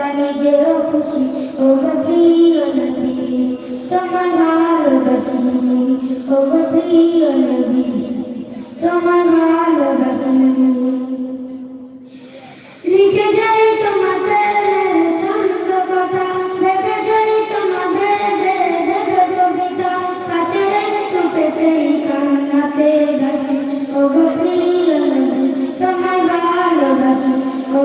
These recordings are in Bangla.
তোমরা নিজেও খুশি, ও তোমায় ভালোবাসি ও তোমায় ভালোবাসি লিখে যাই তোমাদের কথা ভেবে যাই তোমাদের ভেবে কবিতা, কাছে একটু পেতে কান্নাতে ভাসি। ও তোমায় ভালোবাসি, ও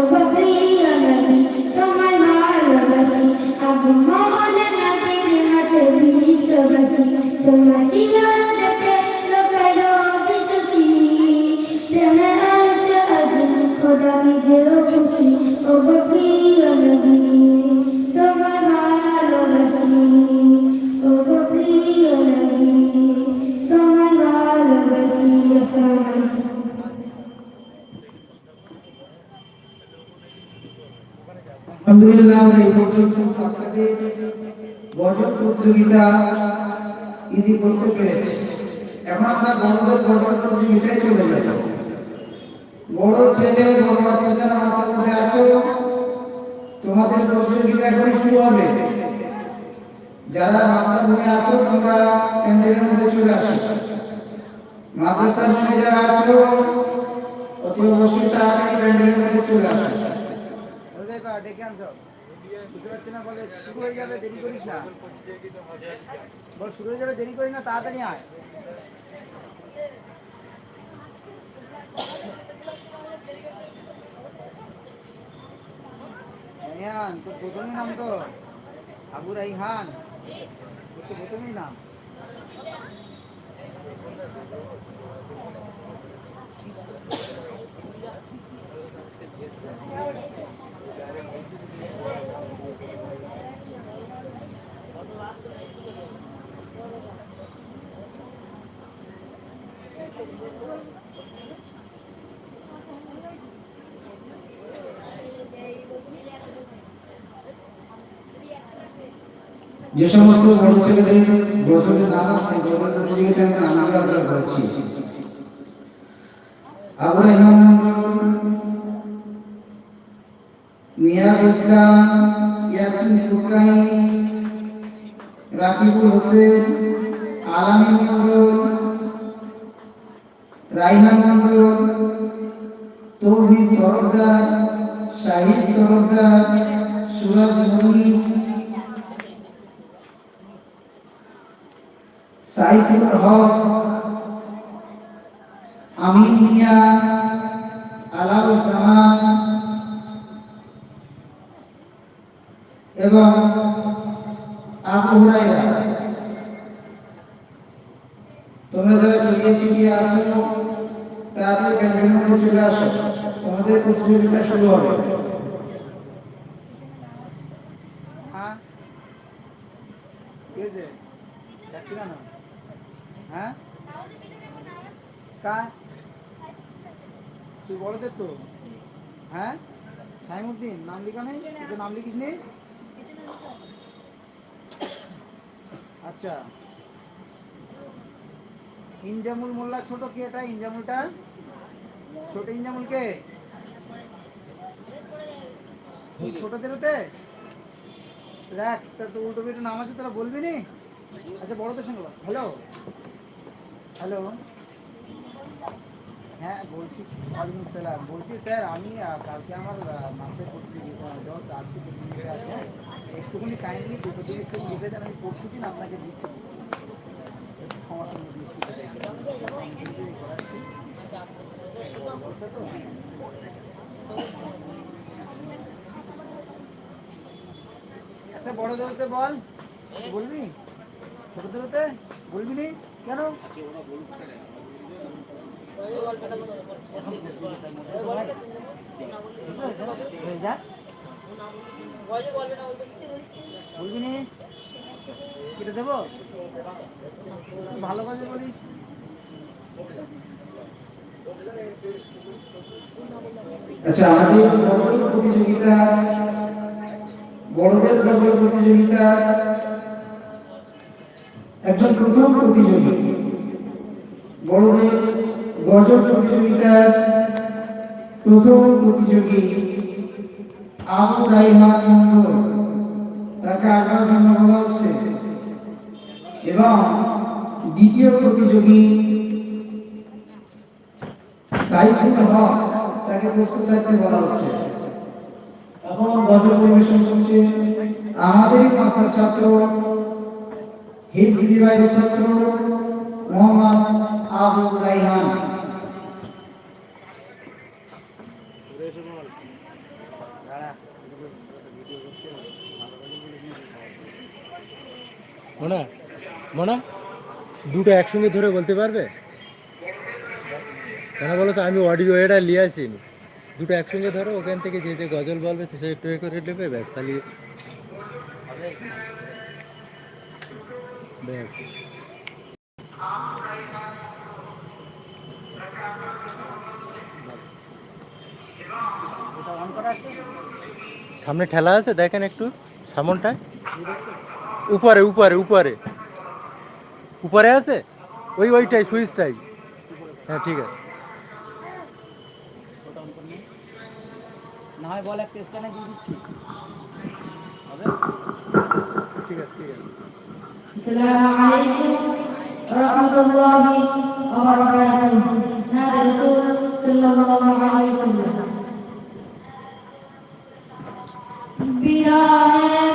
আলহামদুলিল্লাহ আমরা এই পর্যন্ত বাচ্চাদের গজল প্রতিযোগিতা ইতি করতে পেরেছে। এখন আমরা বড়দের গজল প্রতিযোগিতায় চলে যাব বড় ছেলে, বড় যারা আমার মধ্যে আছো? তোমাদের প্রতিযোগিতা এখনই শুরু হবে। যারা মাস্টার রুমে আছো, তোমরা প্যান্ডেলের মধ্যে চলে আসো। মাদ্রাসার রুমে যারা আছো, অতি অবশ্যই তাড়াতাড়ি প্যান্ডেলের মধ্যে চলে আসো। ডেকে আনছো? বুঝতে পারছি না, বলে শুরু হয়ে যাবে, দেরি করিস না। বল, শুরু হয়ে যাবে, দেরি তাড়াতাড়ি আয়। তোর প্রথমই নাম তো। আবু রাইহান। তোর তো প্রথমই নাম। যে সমস্ত বড় ছেলেদের গজলের নাম আছে গজল প্রতিযোগিতায় নাম আমরা আমরা বলছি। আবু রেহান মিয়াদ ইসলাম, ইয়াসিন টুকাই রাকিবুল হোসেন তৌহিদ তরফদার শাহিদ তরফদার সুরজ মল্লিক সাইফুল হক, আমিন মিয়া আলাল জামান এবং আবু হুরাইরা তোমরা যারা ছড়িয়ে ছিটিয়ে আসো তাদের ক্যান্টিনের মধ্যে চলে আসো তোমাদের প্রতিযোগিতা শুরু হবে হ্যাঁ যাচ্ছি হ্যাঁ? কার? তুই তো। হ্যাঁ? সাইমুদ্দিন, নাম নাম লিখিস নি? আচ্ছা। ইনজামুল মোল্লা ছোট কে এটা? ইনজামুলটা? ছোট ইনজামুল কে ছোটদের ওতে দেখ, তা তো উল্টো পিল্টো নাম আছে, তোরা বলবি নি? আচ্ছা বড়দের সঙ্গে হ্যালো হ্যালো হ্যাঁ বলছি ওয়ালাইকুম সালাম বলছি, স্যার, আমি কালকে আমার মাসের প্রতিযোগিতা জজ আজকে প্রতিযোগিতা আছে। একটুখানি কাইন্ডলি দুটো দিন একটু লিখে দেন আমি পরশু দিন আপনাকে দিচ্ছি। ক্ষমার সঙ্গে বুঝতে তো? আচ্ছা বড়দের হতে বল। বলবি? ছোটদের হতে বলবি নি? কেন? বলবি নি? কেটে দেবো? ভালো কাজে বলিস। আচ্ছা প্রতিযোগিতা বড়দের গজল প্রতিযোগিতা। একজন প্রথম প্রতিযোগী। বড়দের গজল প্রতিযোগিতার প্রথম প্রতিযোগী আবু রাইহান মন্ডল। তাকে আঠারো নম্বর বলা হচ্ছে। এবং দ্বিতীয় প্রতিযোগী সাইফুল হক, তাকে প্রস্তুত থাকতে বলা হচ্ছে। পাঁচটা ছাত্র ছাত্র, মোহাম্মদ আবু রাইহান। দুটো একসঙ্গে ধরে বলতে পারবে? কেন বলো তো, আমি অডিও এটা নিয়ে আসিনি। দুটো একসঙ্গে ধরো, ওখান থেকে যে যে গজল বলবে সে একটু এ করে নেবে ব্যাস, তাহলে ব্যাস। সামনে ঠেলা আছে, দেখেন একটু সামনটায় উপরে উপরে উপরে। উপরে আছে? ওই, ওইটাই, সুইচটাই। হ্যাঁ ঠিক আছে। না হয় বল একটা স্ক্যানে দিয়ে দিচ্ছি। হবে? ঠিক আছে ঠিক আছে। আসসালামু আলাইকুম রাহমাতুল্লাহি ওয়া বারাকাতুহু। নাদে রাসূল সাল্লাল্লাহু আলাইহি ওয়াসাল্লাম। বিরায়ে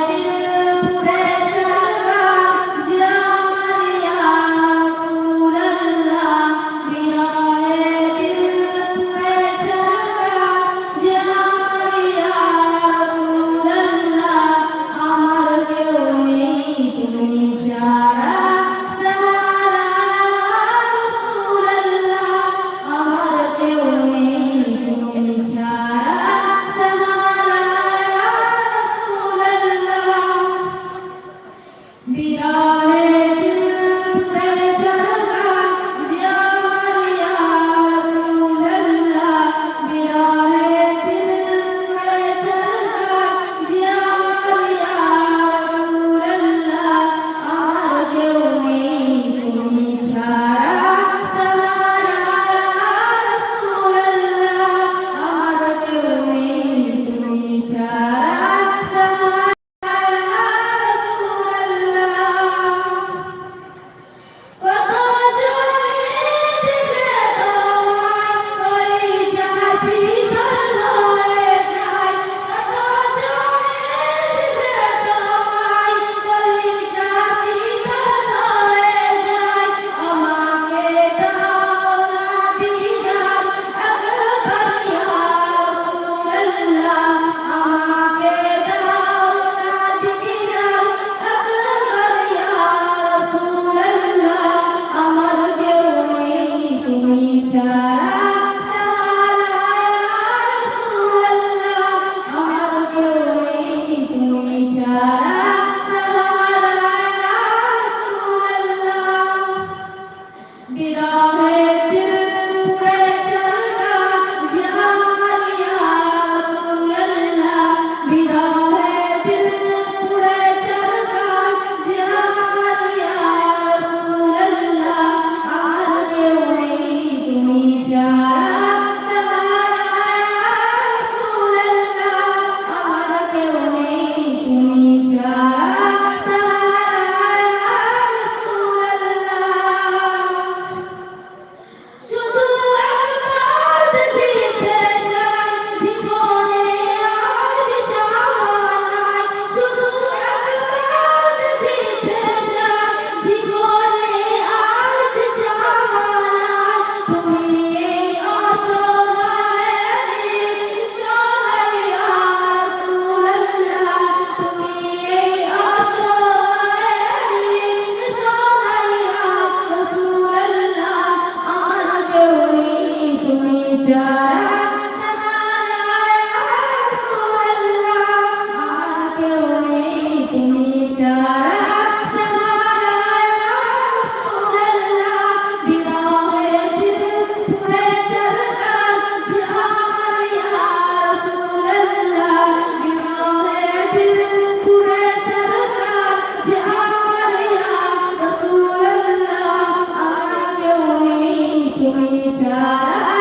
রাসূলুল্লাহ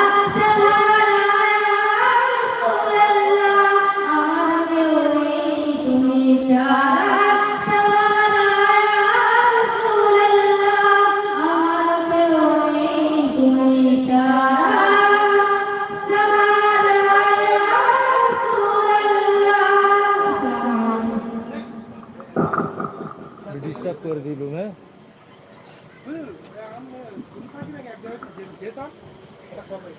tampoco.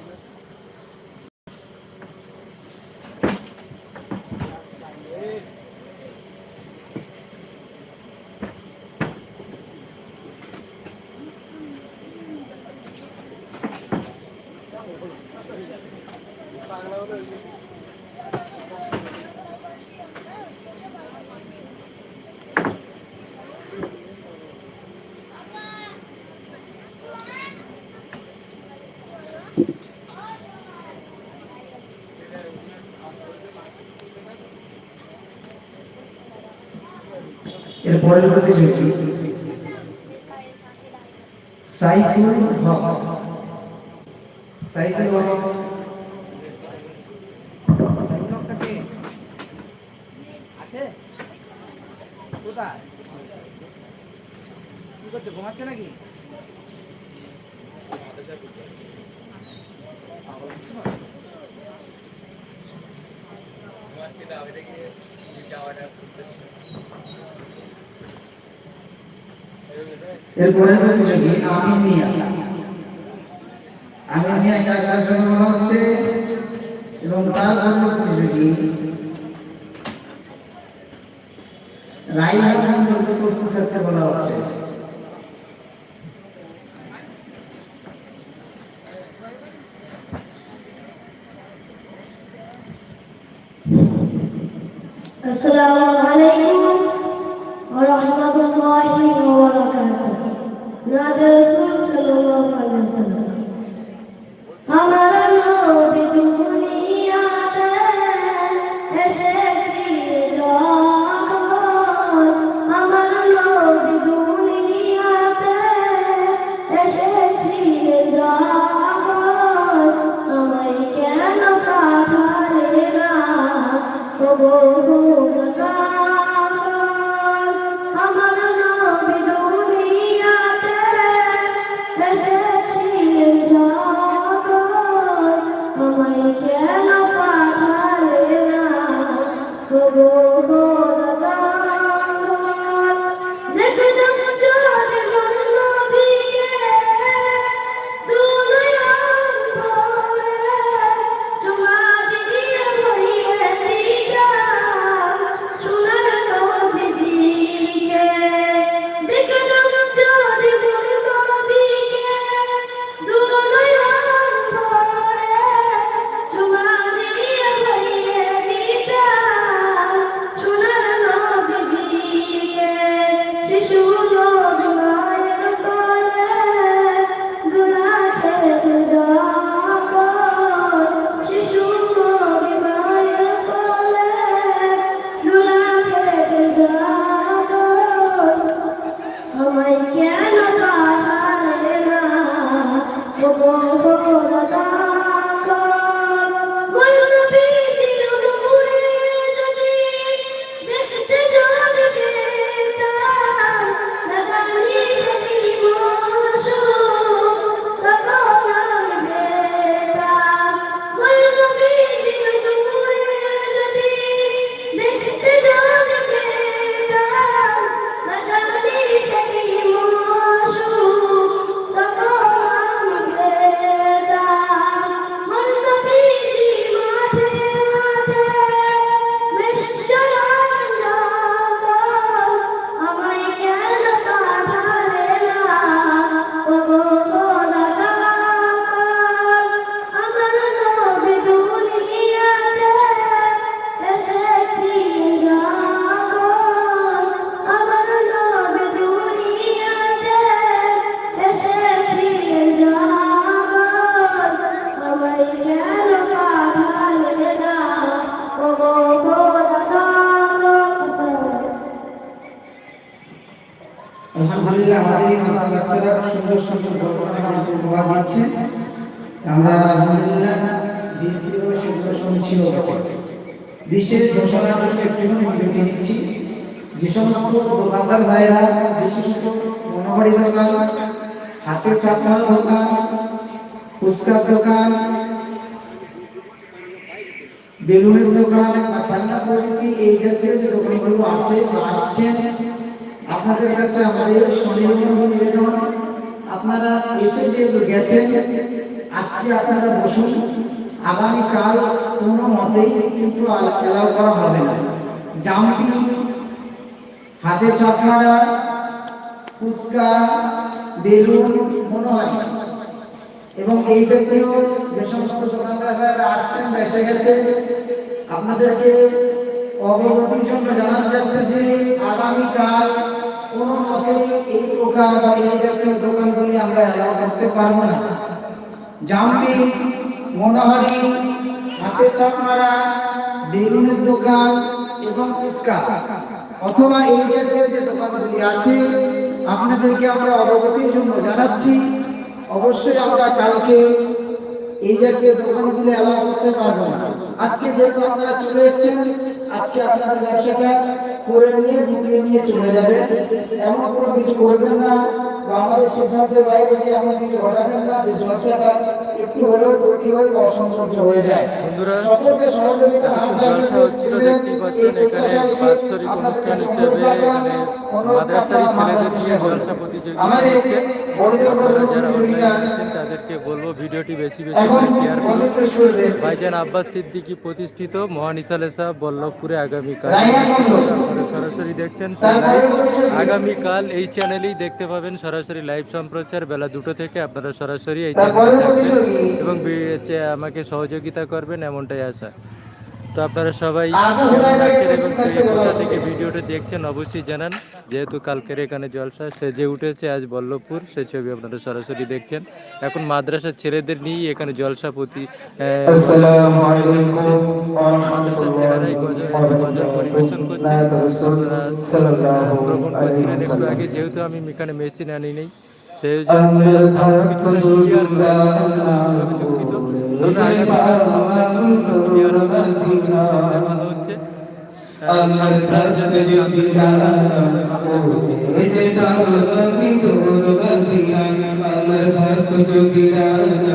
এর পরের প্রতিযোগী সাইফুল হক। সাইফুল হক এরপরে হচ্ছে কি? আমিন মিয়া। আমিন মিয়া তার কাজ জন্ম হচ্ছে এবং তার জন্য প্রতিযোগী রাইহান আমরা বিশেষ ঘোষণা করে একটুখানি বিরতি নিচ্ছি যে সমস্ত দোকানদার দোকান হাতে চাপানো দোকান, ফুচকার দোকান, বেলুনের দোকান বা ঠান্ডা প্রভৃতি এই জাতীয় দোকানগুলো আছে আসছেন, আপনাদের কাছে আমাদের স্বনির্ভর নিবেদন। আপনারা এসে গেছেন আজকে আপনারা বসুন। আগামীকাল কোনো মতেই কিন্তু অ্যালাউ করা হবে না। জামটি, হাতে চাপড়া ফুচকা, বেলুন মনে হয় এবং এই জাতীয় যে সমস্ত দোকানদাররা আসছেন বা এসে গেছে, আপনাদেরকে অবগতির জন্য জানানো যাচ্ছে যে আগামীকাল কোনো মতে এই প্রকার বা এই জাতীয় দোকানগুলি আমরা অ্যালাউ করতে পারব না। জামটি মনোহারি, হাতে চাপ মারা, বেলুনের দোকান এবং ফুচকা। অথবা এই জাতীয় যে দোকানগুলি আছে, আপনাদেরকে আমরা অবগতির জন্য জানাচ্ছি, অবশ্যই আমরা কালকে এই জাতীয় দোকানগুলি অ্যালাউ করতে পারব না। আজকে যেহেতু আপনারা চলে এসেছেন, আজকে আপনাদের ব্যবসাটা করে নিয়ে গুটিয়ে নিয়ে চলে যাবে। এমন কোনো কিছু করবেন না। আমাদের সিদ্ধান্তের বাইরে যে এমন কিছু ঘটাবেন না যে জলসাটা একটু হলেও গতি হয়ে বা হয়ে যায়। সকলকে সহযোগিতা হাত হচ্ছিল দেখতেই পাচ্ছেন এখানে প্রত্যাশা রেখে বাৎসরিক অনুষ্ঠান হিসেবে এখানে অনুরোধ ছেলেদের আপনাদের নিয়ে জলসা প্রতিযোগিতা হচ্ছে। আপনারা যারা অনলাইনে আছেন তাদেরকে বলব ভিডিওটি বেশি বেশি করে শেয়ার করুন। ভাইজান আব্বাস সিদ্দিকী প্রতিষ্ঠিত মহান ইসালে বল্লভপুরে আগামীকাল। আপনারা সরাসরি দেখছেন আগামীকাল এই চ্যানেলেই দেখতে পাবেন সরাসরি লাইভ সম্প্রচার বেলা দুটো থেকে আপনারা সরাসরি এই তারপরে চ্যানেলে থাকবেন এবং আমাকে সহযোগিতা করবেন এমনটাই আশা। তো আপনারা সবাই থেকে ভিডিওটা দেখছেন অবশ্যই জানান। যেহেতু কালকের এখানে জলসা সে যে উঠেছে আজ বল্লভপুর সে ছবি আপনারা সরাসরি দেখছেন। এখন মাদ্রাসার ছেলেদের নিয়েই এখানে জলসা প্রতি আগে যেহেতু আমি এখানে মেশিন আনি নেই। সেই জন্য সাউন্ড কিছুটা যদি নয়। আমি দুঃখিত তবে আগামীকাল সাউন্ডটা আমার হবে সামনে ভালো